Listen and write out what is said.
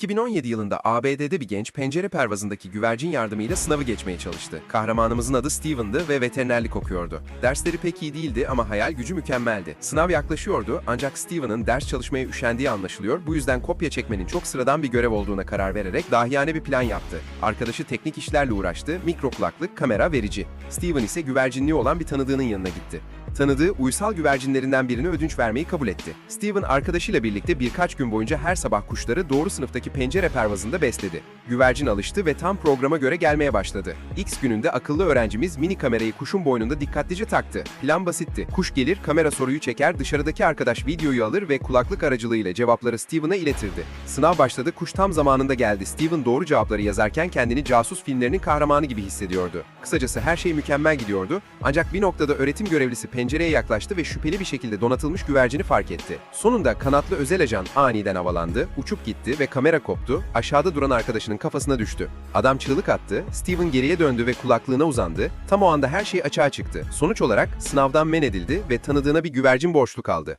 2017 yılında ABD'de bir genç pencere pervazındaki güvercin yardımıyla sınavı geçmeye çalıştı. Kahramanımızın adı Steven'dı ve veterinerlik okuyordu. Dersleri pek iyi değildi ama hayal gücü mükemmeldi. Sınav yaklaşıyordu ancak Steven'ın ders çalışmaya üşendiği anlaşılıyor. Bu yüzden kopya çekmenin çok sıradan bir görev olduğuna karar vererek dahiyane bir plan yaptı. Arkadaşı teknik işlerle uğraştı, mikro kulaklık, kamera, verici. Steven ise güvercinliği olan bir tanıdığının yanına gitti. Tanıdığı uysal güvercinlerinden birine ödünç vermeyi kabul etti. Steven arkadaşıyla birlikte birkaç gün boyunca her sabah kuşları doğru sınıftaki pencere pervazında besledi. Güvercin alıştı ve tam programa göre gelmeye başladı. X gününde akıllı öğrencimiz mini kamerayı kuşun boynunda dikkatlice taktı. Plan basitti. Kuş gelir, kamera soruyu çeker, dışarıdaki arkadaş videoyu alır ve kulaklık aracılığıyla cevapları Steven'a iletirdi. Sınav başladı, kuş tam zamanında geldi. Steven doğru cevapları yazarken kendini casus filmlerinin kahramanı gibi hissediyordu. Kısacası her şey mükemmel gidiyordu. Ancak bir noktada öğretim görevlisi pencereye yaklaştı ve şüpheli bir şekilde donatılmış güvercini fark etti. Sonunda kanatlı özel ajan aniden havalandı, uçup gitti ve kamera koptu, aşağıda duran arkadaşının kafasına düştü. Adam çığlık attı, Steven geriye döndü ve kulaklığına uzandı. Tam o anda her şey açığa çıktı. Sonuç olarak sınavdan men edildi ve tanıdığına bir güvercin borçlu kaldı.